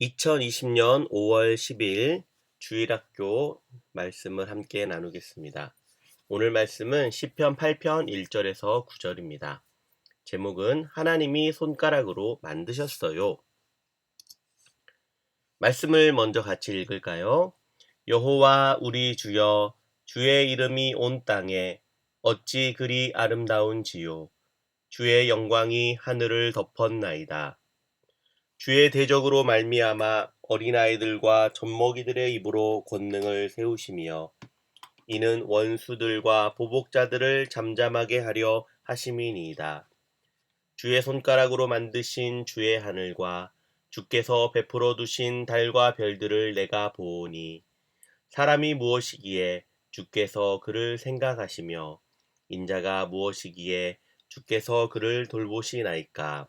2020년 5월 10일 주일학교 말씀을 함께 나누겠습니다. 오늘 말씀은 시편 8편 1절에서 9절입니다. 제목은 하나님이 손가락으로 만드셨어요. 말씀을 먼저 같이 읽을까요? 여호와 우리 주여 주의 이름이 온 땅에 어찌 그리 아름다운지요 주의 영광이 하늘을 덮었나이다. 주의 대적으로 말미암아 어린아이들과 젖먹이들의 입으로 권능을 세우시며 이는 원수들과 보복자들을 잠잠하게 하려 하심이니이다. 주의 손가락으로 만드신 주의 하늘과 주께서 베풀어 두신 달과 별들을 내가 보오니 사람이 무엇이기에 주께서 그를 생각하시며 인자가 무엇이기에 주께서 그를 돌보시나이까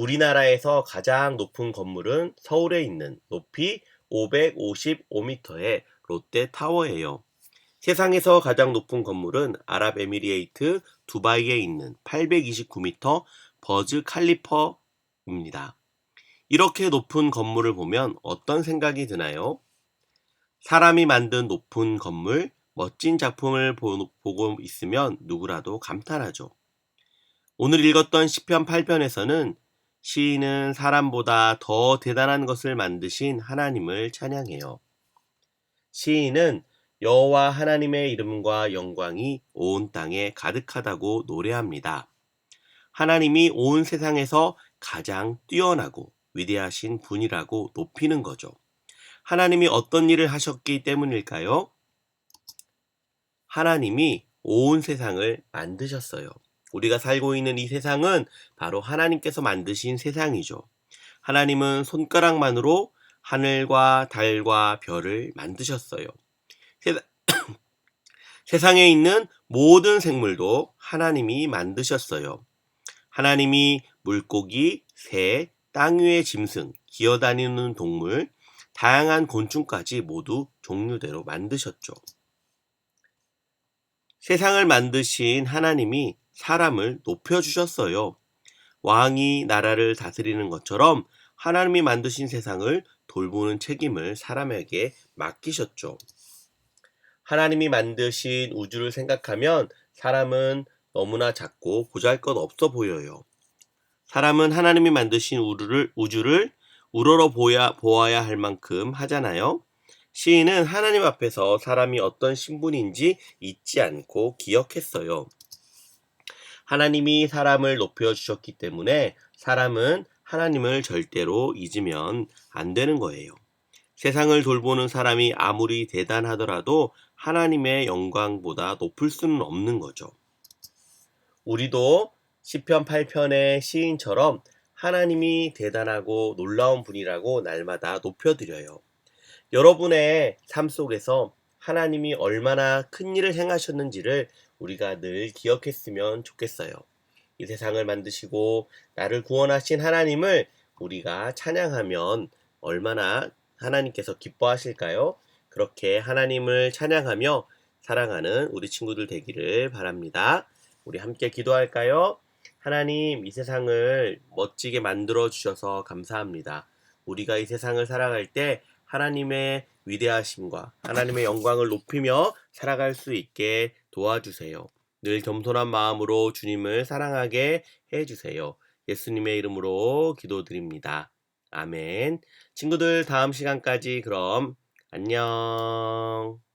우리나라에서 가장 높은 건물은 서울에 있는 높이 555m의 롯데타워예요. 세상에서 가장 높은 건물은 아랍에미리에이트 두바이에 있는 829m 버즈 칼리퍼입니다. 이렇게 높은 건물을 보면 어떤 생각이 드나요? 사람이 만든 높은 건물, 멋진 작품을 보고 있으면 누구라도 감탄하죠. 오늘 읽었던 시편 8편에서는 시인은 사람보다 더 대단한 것을 만드신 하나님을 찬양해요. 시인은 여호와 하나님의 이름과 영광이 온 땅에 가득하다고 노래합니다. 하나님이 온 세상에서 가장 뛰어나고 위대하신 분이라고 높이는 거죠. 하나님이 어떤 일을 하셨기 때문일까요? 하나님이 온 세상을 만드셨어요. 우리가 살고 있는 이 세상은 바로 하나님께서 만드신 세상이죠. 하나님은 손가락만으로 하늘과 달과 별을 만드셨어요. 세상에 있는 모든 생물도 하나님이 만드셨어요. 하나님이 물고기, 새, 땅 위의 짐승, 기어다니는 동물, 다양한 곤충까지 모두 종류대로 만드셨죠. 세상을 만드신 하나님이 사람을 높여주셨어요. 왕이 나라를 다스리는 것처럼 하나님이 만드신 세상을 돌보는 책임을 사람에게 맡기셨죠. 하나님이 만드신 우주를 생각하면 사람은 너무나 작고 보잘 것 없어 보여요. 사람은 하나님이 만드신 우주를, 우주를 우러러 보야, 보아야 할 만큼 하잖아요. 시인은 하나님 앞에서 사람이 어떤 신분인지 잊지 않고 기억했어요. 하나님이 사람을 높여주셨기 때문에 사람은 하나님을 절대로 잊으면 안 되는 거예요. 세상을 돌보는 사람이 아무리 대단하더라도 하나님의 영광보다 높을 수는 없는 거죠. 우리도 시편 8편의 시인처럼 하나님이 대단하고 놀라운 분이라고 날마다 높여드려요. 여러분의 삶 속에서 하나님이 얼마나 큰 일을 행하셨는지를 우리가 늘 기억했으면 좋겠어요. 이 세상을 만드시고 나를 구원하신 하나님을 우리가 찬양하면 얼마나 하나님께서 기뻐하실까요? 그렇게 하나님을 찬양하며 사랑하는 우리 친구들 되기를 바랍니다. 우리 함께 기도할까요? 하나님, 이 세상을 멋지게 만들어 주셔서 감사합니다. 우리가 이 세상을 살아갈 때 하나님의 위대하심과 하나님의 영광을 높이며 살아갈 수 있게 도와주세요. 늘 겸손한 마음으로 주님을 사랑하게 해주세요. 예수님의 이름으로 기도드립니다. 아멘. 친구들 다음 시간까지 그럼 안녕.